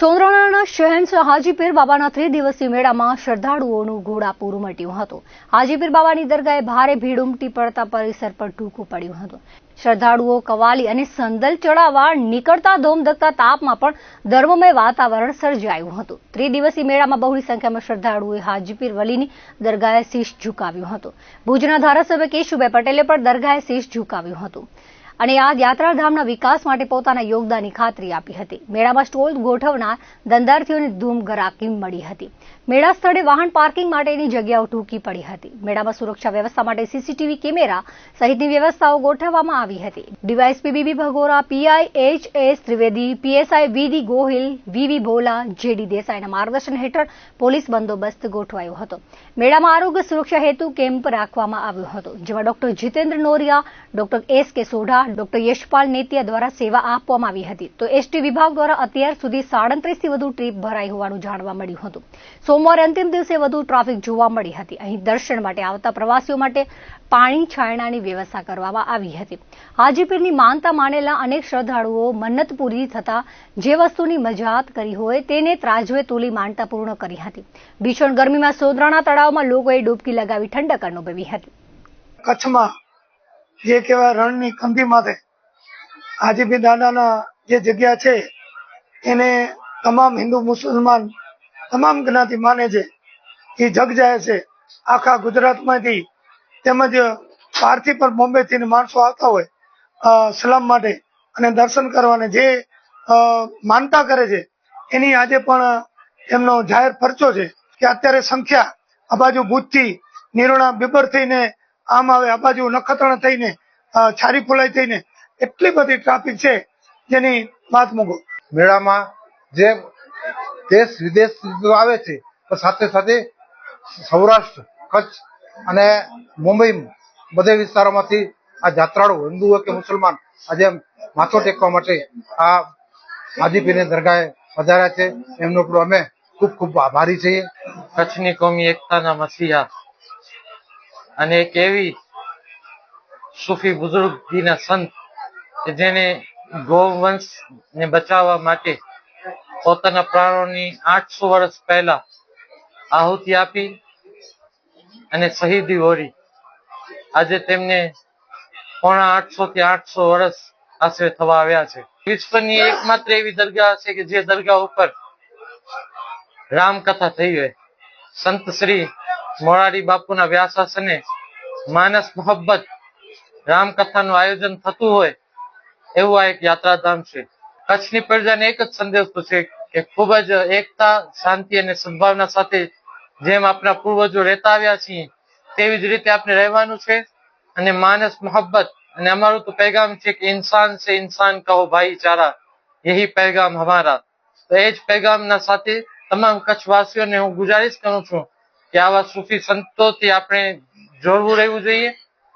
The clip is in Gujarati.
સોનરાણાના શહેનશાહ હાજીપીર બાબાના ત્રિદિવસીય મેળામાં શ્રદ્ધાળુઓનું ઘોડાપૂર મટ્યું હતું. હાજીપીર બાબાની દરગાહે ભારે ભીડ ઉમટી પડતા પરિસર પર ટૂંકું પડ્યું હતું. શ્રદ્ધાળુઓ કવાલી અને સંદલ ચડાવવા નીકળતા ધોમધકતા તાપમાં પણ ધર્મમય વાતાવરણ સર્જાયું હતું. ત્રિદિવસીય મેળામાં બહોળી સંખ્યામાં શ્રદ્ધાળુઓએ હાજીપીર વલીની દરગાહે શીશ ઝુકાવ્યું હતું. ભુજના ધારાસભ્ય કેશુભાઈ પટેલે પણ દરગાહે શીશ ઝુકાવ્યું હતું. અને આ યાત્રાધામના વિકાસ માટે પોતાના યોગદાનની ખાતરી આપી હતી. મેળામાં સ્ટોલ ગોઠવનાર ધંધાર્થીઓને ધૂમ ગરાકી મળી હતી. મેળા સ્થળે વાહન પાર્કિંગ માટેની જગ્યાઓ ટૂંકી પડી હતી. મેળામાં સુરક્ષા વ્યવસ્થા માટે સીસીટીવી કેમેરા સહિતની વ્યવસ્થાઓ ગોઠવવામાં આવી હતી. DYSP BB Bhagora PI H S Trivedi PSI VD Gohil, VV Bhola, JD દેસાઈના માર્ગદર્શન હેઠળ પોલીસ બંદોબસ્ત ગોઠવાયો હતો. મેળામાં આરોગ્ય સુરક્ષા હેતુ કેમ્પ રાખવામાં આવ્યો હતો, જેમાં doctor Jitendra Noriya, doctor S K Sodha doctor Yashpal નેતિયા દ્વારા સેવા આપવામાં આવી હતી. તો એસટી વિભાગ દ્વારા અત્યાર સુધી સાડત્રીસથી વધુ ટ્રીપ ભરાઈ હોવાનું જાણવા મળ્યું હતું. સોમવારે અંતિમ દિવસે વધુ ટ્રાફિક જોવા મળી હતી. અહીં દર્શન માટે આવતા પ્રવાસીઓ માટે પાણી છાયણાની વ્યવસ્થા કરવામાં આવી હતી. હાજીપીરની માનતા માનેલા અનેક શ્રદ્ધાળુઓ મન્નત પૂરી થતા જે વસ્તુની મજાત કરી હોય તેને ત્રાજવે તોલી માનતા પૂર્ણ કરી હતી. ભીષણ ગરમીમાં સોદરાણા તળાવમાં લોકોએ ડૂબકી લગાવી ઠંડક અનુભવી હતી. કચ્છમાં જે કહેવાય રણની કંધી માથે હાજીબી દાદાના જે જગ્યા છે, એને તમામ હિન્દુ મુસલમાન તમામ જ્ઞાતિ માને છે. એ જગ જાય છે. આખા ગુજરાતમાંથી તેમજ બહારથી પણ બોમ્બેથી માણસો આવતા હોય સલામ માટે અને દર્શન કરવાને જે માનતા કરે છે, એની આજે પણ એમનો જાહેર પરચો છે કે અત્યારે સંખ્યા આ બાજુ ભુજથી નિરોણા બિબર થઈને આમ આવે આ બાજુ નખત્રણ થઈને છારી ફુલાઈ થઈને એટલી બધી ટ્રાફિક છે જેની વાત મૂકો. મેળામાં જે દેશ વિદેશ આવે છે પણ સાથે સાથે સૌરાષ્ટ્ર કચ્છ અને મુંબઈ બધે વિસ્તારોમાંથી આ જાત્રાળુ હિન્દુ હોય કે મુસલમાન આજે માથો ટેકવા માટે આ હાજીપીરની દરગાહે વધાર્યા છે એમનો પણ અમે ખૂબ ખૂબ આભારી છીએ. કચ્છની કોમી એકતાના મસીહા અને એક એવી સુફી બુઝુર્ગીના સંત જેને ગૌવંશ બચાવવા માટે પોતાના પ્રાણોની આઠસો વર્ષ પહેલા આહુતિ આપી અને શહીદી ઓરી આજે તેમને પોણા આઠસો થી આઠસો વર્ષ આશરે થવા આવ્યા છે. વિશ્વની એકમાત્ર એવી દરગાહ છે કે જે દરગાહ ઉપર રામકથા થઈ હોય. સંત શ્રી મોરારી બાપુના વ્યાસાસને માનસ મોહબ્બત રામકથાનું આયોજન થતું હોય એવું આ એક યાત્રાધામ છે. કચ્છની પ્રજાને એક જ સંદેશ છે કે ખૂબ જ એકતા, શાંતિ અને સદભાવના સાથે જેમ આપણા પૂર્વજો રહેતા આવ્યા છીએ, તેવી જ રીતે આપણે રહેવાનું છે અને માનસ મોહબ્બત અને અમારું તો પેગામ છે કે ઇન્સાન સે ઇન્સાન કહો ભાઈચારા એહી પેગામ હમારા. તો એ જ પેગામના સાથે તમામ કચ્છવાસીઓને હું ગુજારિશ કરું છું કે આવા સૂફી સંતોથી આપણે જોડવું રહેવું જોઈએ?